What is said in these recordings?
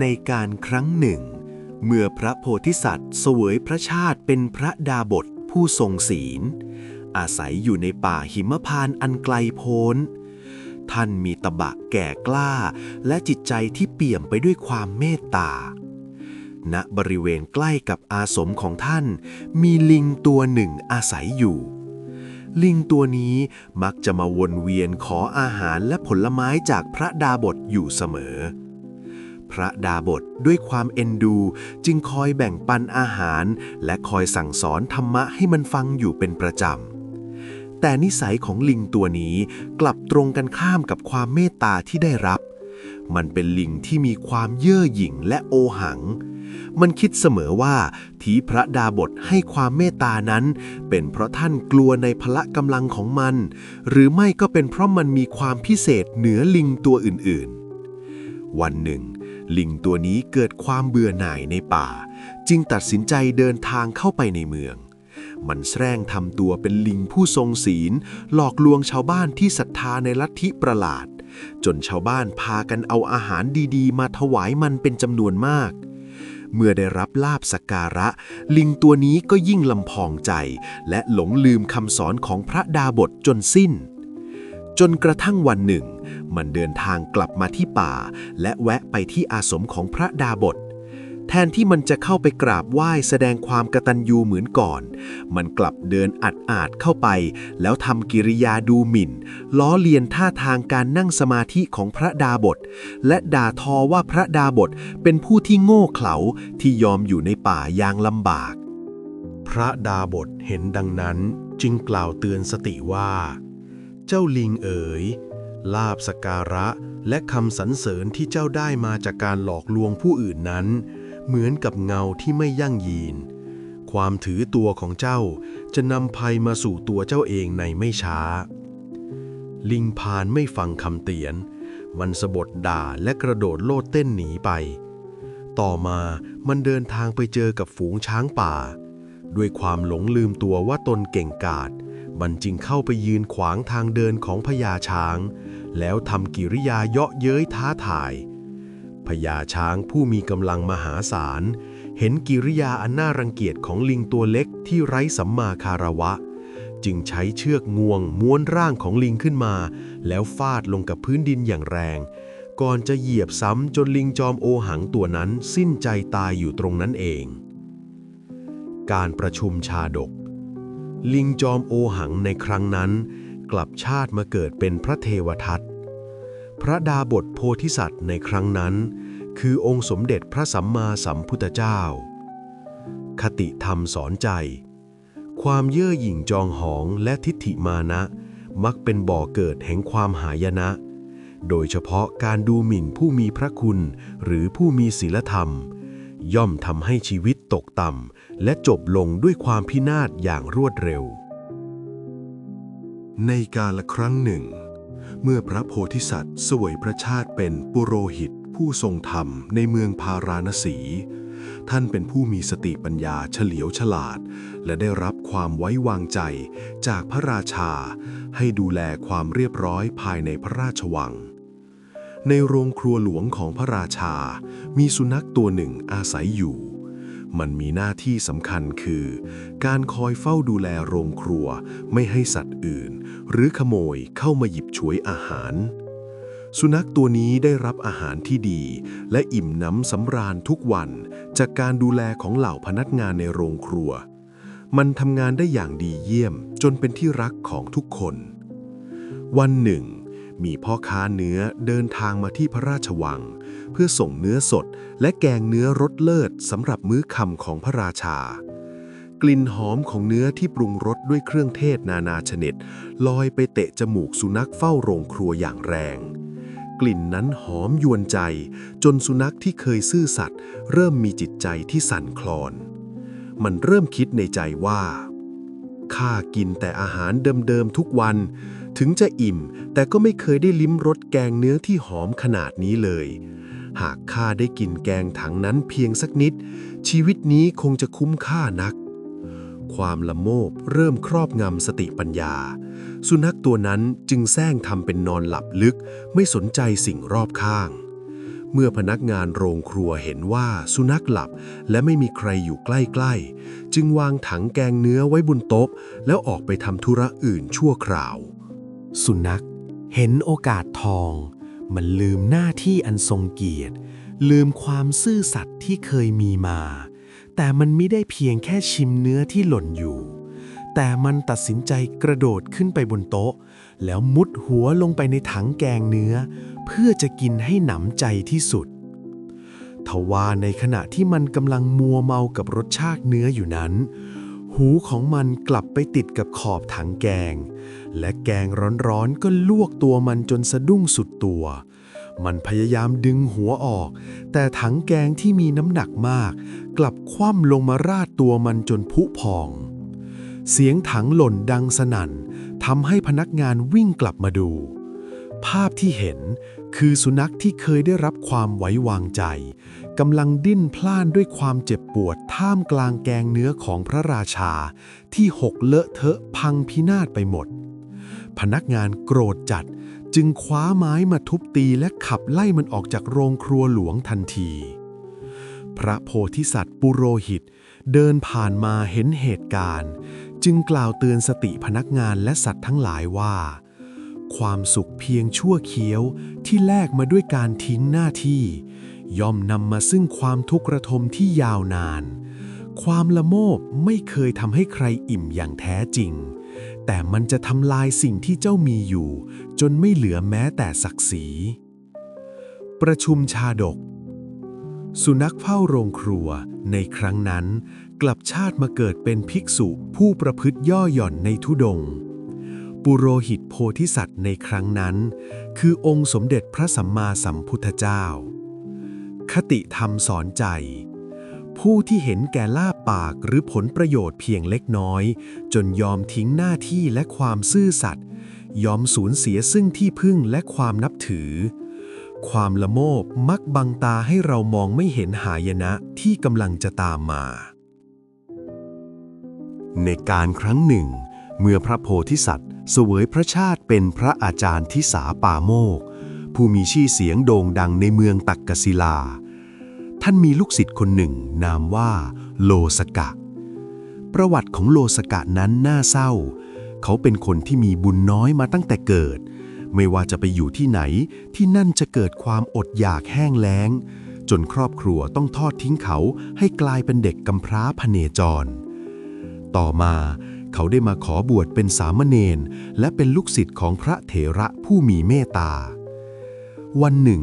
ในการครั้งหนึ่ง เมื่อพระโพธิสัตว์เสวยพระชาติเป็นพระดาบทผู้ทรงศีล อาศัยอยู่ในป่าหิมพานอันไกลโพ้น ท่านมีตบะแก่กล้า และจิตใจที่เปี่ยมไปด้วยความเมตตา ณบริเวณใกล้กับอาสมของท่าน มีลิงตัวหนึ่งอาศัยอยู่ลิงตัวนี้มักจะมาวนเวียนขออาหารและผลไม้จากพระดาบทอยู่เสมอ พระดาบทด้วยความเอ็นดู จึงคอยแบ่งปันอาหาร และคอยสั่งสอนธรรมะให้มันฟังอยู่เป็นประจำ แต่นิสัยของลิงตัวนี้กลับตรงกันข้ามกับความเมตตาที่ได้รับ มันเป็นลิงที่มีความเย่อหยิ่งและโอหัง มันคิดเสมอว่าที่พระดาบทให้ความเมตตานั้น เป็นเพราะท่านกลัวในพละกำลังของมัน หรือไม่ก็เป็นเพราะมันมีความพิเศษเหนือลิงตัวอื่นๆวันหนึ่ง ลิงตัวนี้เกิดความเบื่อหน่ายในป่า จึงตัดสินใจเดินทางเข้าไปในเมือง มันแสร้งทำตัวเป็นลิงผู้ทรงศีล หลอกลวงชาวบ้านที่ศรัทธาในลัทธิประหลาด จนชาวบ้านพากันเอาอาหารดีๆ มาถวายมันเป็นจำนวนมาก เมื่อได้รับลาบสักการะ ลิงตัวนี้ก็ยิ่งลำพองใจ และหลงลืมคำสอนของพระดาบทจนสิ้น จนกระทั่งวันหนึ่ง มันเดินทางกลับมาที่ป่า และแวะไปที่อาสมของพระดาบท แทนที่มันจะเข้าไปกราบไหว้แสดงความกตัญญูเหมือนก่อน มันกลับเดินอัดอาดเข้าไป แล้วทำกิริยาดูหมิ่น ล้อเลียนท่าทางการนั่งสมาธิของพระดาบท และด่าทอว่าพระดาบทเป็นผู้ที่โง่เขลาที่ยอมอยู่ในป่าอย่างลำบาก พระดาบทเห็นดังนั้นจึงกล่าวเตือนสติว่า เจ้าลิงเอ๋ย ลาบสการะ และคำสรรเสริญที่เจ้าได้มาจากการหลอกลวงผู้อื่นนั้น เหมือนกับเงาที่ไม่ยั่งยืน ความถือตัวของเจ้าจะนำภัยมาสู่ตัวเจ้าเองในไม่ช้า ลิงพานไม่ฟังคำเตียนมันสะบดด่าและกระโดดโลดเต้นหนีไป ต่อมามันเดินทางไปเจอกับฝูงช้างป่า ด้วยความหลงลืมตัวว่าตนเก่งกาจ มันจึงเข้าไปยืนขวางทางเดินของพญาช้าง แล้วทำกิริยาเยาะเย้ยท้าทายพญาช้างผู้มีกำลังมหาศาล เห็นกิริยาอันน่ารังเกียจของลิงตัวเล็กที่ไร้สัมมาคาระวะ จึงใช้เชือกงวงม้วนร่างของลิงขึ้นมา แล้วฟาดลงกับพื้นดินอย่างแรง ก่อนจะเหยียบซ้ำจนลิงจอมโอหังตัวนั้นสิ้นใจตายอยู่ตรงนั้นเอง การประชุมชาดก ลิงจอมโอหังในครั้งนั้น กลับชาติมาเกิดเป็นพระเทวทัตพระดาบทโพธิสัตว์ในครั้งนั้น คือองค์สมเด็จพระสัมมาสัมพุทธเจ้า คติธรรมสอนใจ ความเย่อหยิ่งจองหองและทิฏฐิมานะ มักเป็นบ่อเกิดแห่งความหายนะ โดยเฉพาะการดูหมิ่นผู้มีพระคุณหรือผู้มีศีลธรรม ย่อมทำให้ชีวิตตกต่ำและจบลงด้วยความพินาศอย่างรวดเร็ว ในกาละครั้งหนึ่ง เมื่อพระโพธิสัตว์สวยพระชาติเป็นปุโรหิตผู้ทรงธรรมในเมืองพาราณสี ท่านเป็นผู้มีสติปัญญาเฉลียวฉลาด และได้รับความไว้วางใจจากพระราชา ให้ดูแลความเรียบร้อยภายในพระราชวัง ในโรงครัวหลวงของพระราชา มีสุนัขตัวหนึ่งอาศัยอยู่ มันมีหน้าที่สำคัญคือ การคอยเฝ้าดูแลโรงครัวไม่ให้สัตว์อื่น หรือขโมยเข้ามาหยิบฉวยอาหาร สุนัขตัวนี้ได้รับอาหารที่ดี และอิ่มหน้ำสำราญทุกวัน จากการดูแลของเหล่าพนักงานในโรงครัว มันทำงานได้อย่างดีเยี่ยมจนเป็นที่รักของทุกคน วันหนึ่ง มีพ่อค้าเนื้อเดินทางมาที่พระราชวัง เพื่อส่งเนื้อสดและแกงเนื้อรสเลิศสำหรับมื้อค่ำของพระราชา กลิ่นหอมของเนื้อที่ปรุงรสด้วยเครื่องเทศนานาชนิด ลอยไปเตะจมูกสุนัขเฝ้าโรงครัวอย่างแรง กลิ่นนั้นหอมยวนใจ จนสุนัขที่เคยซื่อสัตย์เริ่มมีจิตใจที่สั่นคลอน มันเริ่มคิดในใจว่าข้ากินแต่อาหารเดิมๆทุกวัน ถึงจะอิ่ม แต่ก็ไม่เคยได้ลิ้มรสแกงเนื้อที่หอมขนาดนี้เลย หากข้าได้กินแกงถังนั้นเพียงสักนิด ชีวิตนี้คงจะคุ้มค่านัก ความละโมบเริ่มครอบงำสติปัญญา สุนัขตัวนั้นจึงแซงทำเป็นนอนหลับลึก ไม่สนใจสิ่งรอบข้างเมื่อพนักงานโรงครัวเห็นว่าสุนัขหลับและไม่มีใครอยู่ใกล้ๆ จึงวางถังแกงเนื้อไว้บนโต๊ะ แล้วออกไปทำธุระอื่นชั่วคราว สุนัขเห็นโอกาสทอง มันลืมหน้าที่อันทรงเกียรติ ลืมความซื่อสัตย์ที่เคยมีมา แต่มันไม่ได้เพียงแค่ชิมเนื้อที่หล่นอยู่ แต่มันตัดสินใจกระโดดขึ้นไปบนโต๊ะ แล้วมุดหัวลงไปในถังแกงเนื้อ เพื่อจะกินให้หนำใจที่สุดทว่าในขณะที่มันกำลังมัวเมากับรสชาติเนื้ออยู่นั้น หูของมันกลับไปติดกับขอบถังแกง และแกงร้อนๆก็ลวกตัวมันจนสะดุ้งสุดตัว มันพยายามดึงหัวออก แต่ถังแกงที่มีน้ำหนักมาก กลับคว่ำลงมาราดตัวมันจนผุพอง เสียงถังหล่นดังสนั่นทำให้พนักงานวิ่งกลับมาดู ภาพที่เห็นคือสุนัขที่เคยได้รับความไว้วางใจกำลังดิ้นพล่านด้วยความเจ็บปวดท่ามกลางแกงเนื้อของพระราชา ที่หกเลอะเทอะพังพินาศไปหมด พนักงานโกรธจัดจึงคว้าไม้มาทุบตีและขับไล่มันออกจากโรงครัวหลวงทันที พระโพธิสัตว์ปุโรหิต เดินผ่านมาเห็นเหตุการณ์ จึงกล่าวเตือนสติพนักงานและสัตว์ทั้งหลายว่า ความสุขเพียงชั่วเคี้ยวที่แลกมาด้วยการทิ้งหน้าที่ ย่อมนำมาซึ่งความทุกข์ระทมที่ยาวนาน ความละโมบไม่เคยทำให้ใครอิ่มอย่างแท้จริง แต่มันจะทำลายสิ่งที่เจ้ามีอยู่ จนไม่เหลือแม้แต่ศักดิ์ศรี ประชุมชาดก สุนัขเฝ้าโรงครัวในครั้งนั้น กลับชาติมาเกิดเป็นภิกษุผู้ประพฤติย่อหย่อนในทุดงปุโรหิตโพธิสัตว์ในครั้งนั้น คือองค์สมเด็จพระสัมมาสัมพุทธเจ้า คติธรรมสอนใจ ผู้ที่เห็นแก่ลาบปากหรือผลประโยชน์เพียงเล็กน้อย จนยอมทิ้งหน้าที่และความซื่อสัตย์ยอมสูญเสียซึ่งที่พึ่งและความนับถือ ความละโมบมักบังตาให้เรามองไม่เห็นหายนะที่กำลังจะตามมา ในการครั้งหนึ่ง เมื่อพระโพธิสัตว์เสวยพระชาติเป็นพระอาจารย์ทิสาปาโมก ผู้มีชื่อเสียงโด่งดังในเมืองตักกศิลา ท่านมีลูกศิษย์คนหนึ่ง นามว่าโลสกะ ประวัติของโลสกะนั้นน่าเศร้า เขาเป็นคนที่มีบุญน้อยมาตั้งแต่เกิด ไม่ว่าจะไปอยู่ที่ไหนที่นั่นจะเกิดความอดอยากแห้งแล้ง จนครอบครัวต้องทอดทิ้งเขาให้กลายเป็นเด็กกำพร้าพเนจร ต่อมาเขาได้มาขอบวชเป็นสามเณรและเป็นลูกศิษย์ของพระเถระผู้มีเมตตา วันหนึ่ง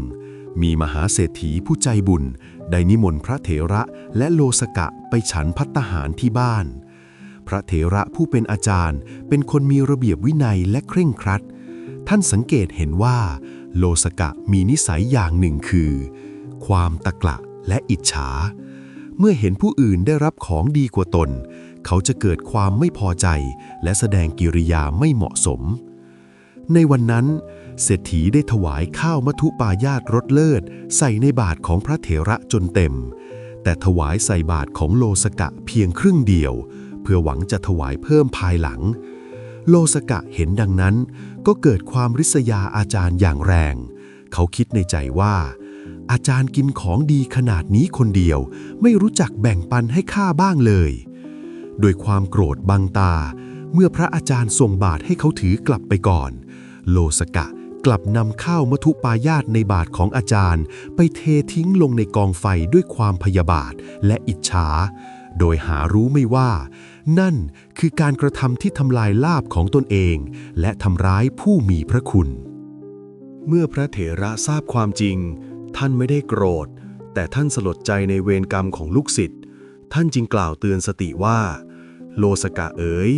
มีมหาเศรษฐีผู้ใจบุญ ได้นิมนต์พระเถระและโลสกะไปฉันพัตตาหารที่บ้าน พระเถระผู้เป็นอาจารย์ เป็นคนมีระเบียบวินัยและเคร่งครัด ท่านสังเกตเห็นว่า โลสกะมีนิสัยอย่างหนึ่งคือ ความตะกละและอิจฉา เมื่อเห็นผู้อื่นได้รับของดีกว่าตน เขาจะเกิดความไม่พอใจ และแสดงกิริยาไม่เหมาะสม ในวันนั้น เศรษฐีได้ถวายข้าวมัทุปายาตรสเลิศ ใส่ในบาทของพระเถระจนเต็ม แต่ถวายใส่บาทของโลสกะเพียงครึ่งเดียว เพื่อหวังจะถวายเพิ่มภายหลัง โลสกะเห็นดังนั้น ก็เกิดความริษยาอาจารย์อย่างแรง เขาคิดในใจว่า อาจารย์กินของดีขนาดนี้คนเดียว ไม่รู้จักแบ่งปันให้ข้าบ้างเลยโดยความโกรธบังตา เมื่อพระอาจารย์ส่งบาทให้เขาถือกลับไปก่อน โลสกะกลับนำข้าวมัทุปายาตในบาทของอาจารย์ ไปเททิ้งลงในกองไฟด้วยความพยาบาทและอิจฉา โดยหารู้ไม่ว่า นั่นคือการกระทำที่ทำลายลาบของตนเอง และทำร้ายผู้มีพระคุณ เมื่อพระเถระทราบความจริง ท่านไม่ได้โกรธ แต่ท่านสลดใจในเวรกรรมของลูกศิษย์ท่านจึงกล่าวเตือนสติว่า โลสกะเอ๋ย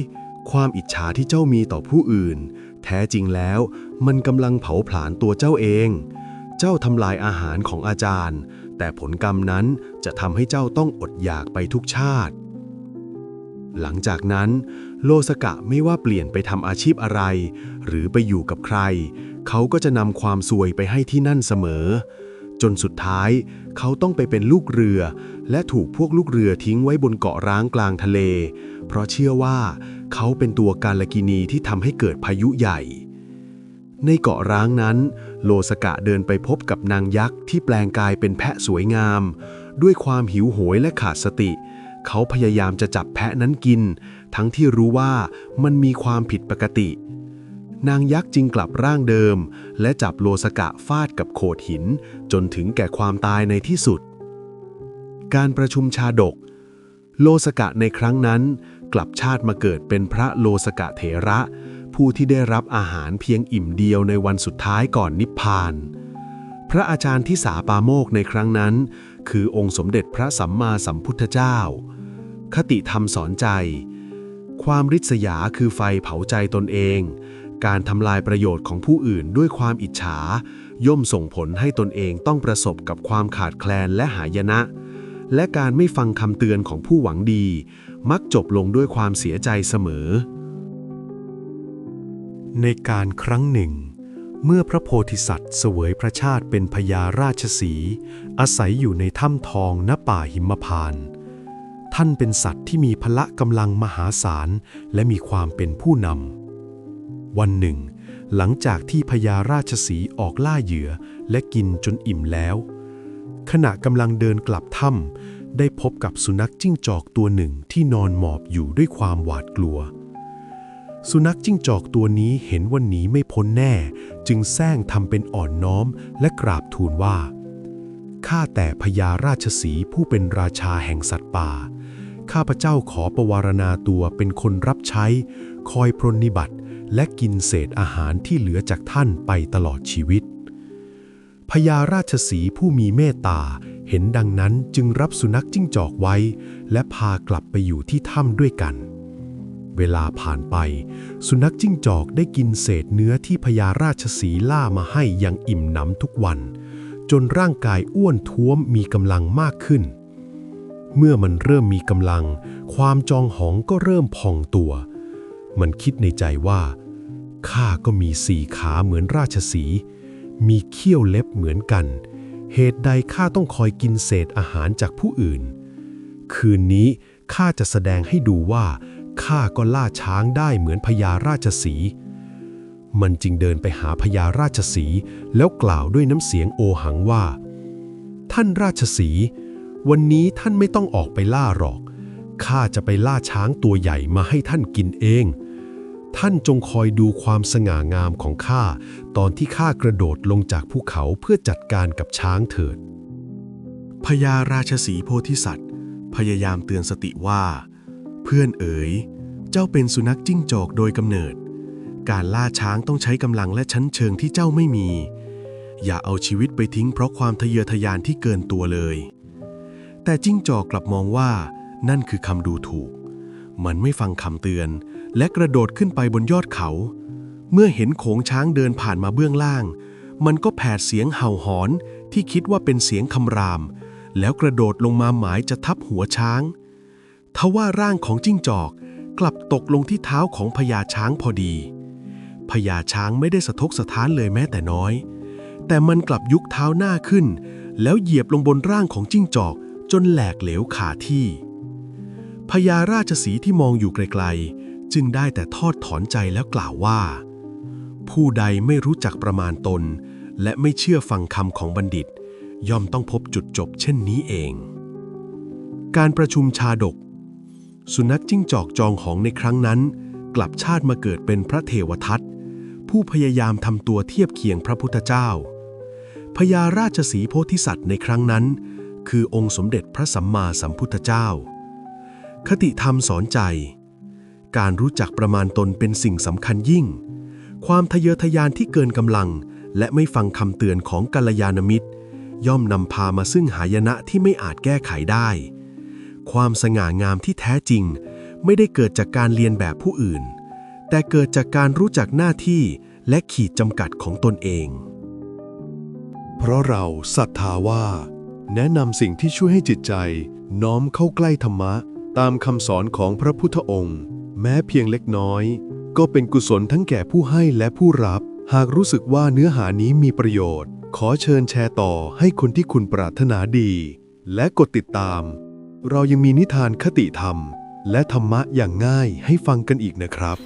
ความอิจฉาที่เจ้ามีต่อผู้อื่น แท้จริงแล้วมันกำลังเผาผลาญตัวเจ้าเอง เจ้าทำลายอาหารของอาจารย์ แต่ผลกรรมนั้นจะทำให้เจ้าต้องอดอยากไปทุกชาติ หลังจากนั้น โลสกะไม่ว่าเปลี่ยนไปทำอาชีพอะไร หรือไปอยู่กับใคร เขาก็จะนำความซวยไปให้ที่นั่นเสมอ จนสุดท้ายเขาต้องไปเป็นลูกเรือ และถูกพวกลูกเรือทิ้งไว้บนเกาะร้างกลางทะเล เพราะเชื่อว่า เขาเป็นตัวการลกินีที่ทำให้เกิดพายุใหญ่ ในเกาะร้างนั้น โลสกะเดินไปพบกับนางยักษ์ที่แปลงกายเป็นแพะสวยงาม ด้วยความหิวโหยและขาดสติ เขาพยายามจะจับแพะนั้นกิน ทั้งที่รู้ว่ามันมีความผิดปกติ นางยักษ์จึงกลับร่างเดิม และจับโลสกะฟาดกับโขดหิน จนถึงแก่ความตายในที่สุด การประชุมชาดก โลสกะในครั้งนั้น กลับชาติมาเกิดเป็นพระโลสกะเถระ ผู้ที่ได้รับอาหารเพียงอิ่มเดียวในวันสุดท้ายก่อนนิพพาน พระอาจารย์ที่สาปาโมกในครั้งนั้น คือองค์สมเด็จพระสัมมาสัมพุทธเจ้า คติธรรมสอนใจ ความริษยาคือไฟเผาใจตนเอง การทำลายประโยชน์ของผู้อื่นด้วยความอิจฉา ย่อมส่งผลให้ตนเองต้องประสบกับความขาดแคลนและหายนะ และการไม่ฟังคำเตือนของผู้หวังดี มักจบลงด้วยความเสียใจเสมอ ในการครั้งหนึ่ง เมื่อพระโพธิสัตว์เสวยพระชาติเป็นพญาราชสี อาศัยอยู่ในถ้ำทองณป่าหิมพานต์ท่านเป็นสัตว์ที่มีพละกำลังมหาศาล และมีความเป็นผู้นำ วันหนึ่ง หลังจากที่พญาราชสีออกล่าเหยื่อและกินจนอิ่มแล้ว ขณะกำลังเดินกลับถ้ำได้พบกับสุนัขจิ้งจอกตัวหนึ่งที่นอนหมอบอยู่ด้วยความหวาดกลัว สุนัขจิ้งจอกตัวนี้เห็นว่าหนีไม่พ้นแน่ จึงแซงทำเป็นอ่อนน้อมและกราบทูลว่าข้าแต่พญาราชสีผู้เป็นราชาแห่งสัตว์ป่า ข้าพเจ้าขอประวารณาตัวเป็นคนรับใช้ คอยปรนิบัติ และกินเศษอาหารที่เหลือจากท่านไปตลอดชีวิต พญาราชสีผู้มีเมตตา เห็นดังนั้นจึงรับสุนัขจิ้งจอกไว้ และพากลับไปอยู่ที่ถ้ำด้วยกัน เวลาผ่านไป สุนัขจิ้งจอกได้กินเศษเนื้อที่พญาราชสีล่ามาให้อย่างอิ่มหนำทุกวัน จนร่างกายอ้วนท้วมมีกำลังมากขึ้น เมื่อมันเริ่มมีกำลัง ความจองหองก็เริ่มพองตัว มันคิดในใจว่าข้าก็มีสี่ขาเหมือนราชสีห์ มีเขี้ยวเล็บเหมือนกัน เหตุใดข้าต้องคอยกินเศษอาหารจากผู้อื่น คืนนี้ข้าจะแสดงให้ดูว่าข้าก็ล่าช้างได้เหมือนพญาราชสี มันจึงเดินไปหาพญาราชสีแล้วกล่าวด้วยน้ำเสียงโอหังว่า ท่านราชสี วันนี้ท่านไม่ต้องออกไปล่าหรอก ข้าจะไปล่าช้างตัวใหญ่มาให้ท่านกินเอง ท่านจงคอยดูความสง่างามของข้า ตอนที่ข้ากระโดดลงจากภูเขาเพื่อจัดการกับช้างเถิด พญาราชสีโพธิสัตว์ พยายามเตือนสติว่า เพื่อนเอ๋ย เจ้าเป็นสุนัขจิ้งจอกโดยกำเนิด การล่าช้างต้องใช้กำลังและชั้นเชิงที่เจ้าไม่มี อย่าเอาชีวิตไปทิ้งเพราะความทะเยอทะยานที่เกินตัวเลย แต่จิ้งจอกกลับมองว่านั่นคือคำดูถูก มันไม่ฟังคำเตือน และกระโดดขึ้นไปบนยอดเขา เมื่อเห็นโขงช้างเดินผ่านมาเบื้องล่าง มันก็แผดเสียงเห่าหอนที่คิดว่าเป็นเสียงคำราม แล้วกระโดดลงมาหมายจะทับหัวช้าง ทว่าร่างของจิ้งจอกกลับตกลงที่เท้าของพญาช้างพอดีพญาช้างไม่ได้สะทกสะท้านเลยแม้แต่น้อย แต่มันกลับยุกเท้าหน้าขึ้น แล้วเหยียบลงบนร่างของจิ้งจอกจนแหลกเหลวขาที่ พญาราชสีที่มองอยู่ไกลๆ จึงได้แต่ทอดถอนใจแล้วกล่าวว่า ผู้ใดไม่รู้จักประมาณตน และไม่เชื่อฟังคำของบัณฑิต ย่อมต้องพบจุดจบเช่นนี้เอง การประชุมชาดก สุนัขจิ้งจอกจองหองในครั้งนั้น กลับชาติมาเกิดเป็นพระเทวทัตผู้พยายามทำตัวเทียบเคียงพระพุทธเจ้าพญาราชสีโพธิสัตว์ในครั้งนั้น คือองค์สมเด็จพระสัมมาสัมพุทธเจ้า คติธรรมสอนใจ การรู้จักประมาณตนเป็นสิ่งสำคัญยิ่ง ความทะเยอทะยานที่เกินกำลัง และไม่ฟังคำเตือนของกัลยาณมิตร ย่อมนำพามาซึ่งหายนะที่ไม่อาจแก้ไขได้ ความสง่างามที่แท้จริง ไม่ได้เกิดจากการเรียนแบบผู้อื่น แต่เกิดจากการรู้จักหน้าที่และขีดจำกัดของตนเอง เพราะเราศรัทธาว่า แนะนำสิ่งที่ช่วยให้จิตใจ น้อมเข้าใกล้ธรรมะ ตามคำสอนของพระพุทธองค์ แม้เพียงเล็กน้อย ก็เป็นกุศลทั้งแก่ผู้ให้และผู้รับ หากรู้สึกว่าเนื้อหานี้มีประโยชน์ ขอเชิญแชร์ต่อให้คนที่คุณปรารถนาดี และกดติดตาม เรายังมีนิทานคติธรรม และธรรมะอย่างง่ายให้ฟังกันอีกนะครับ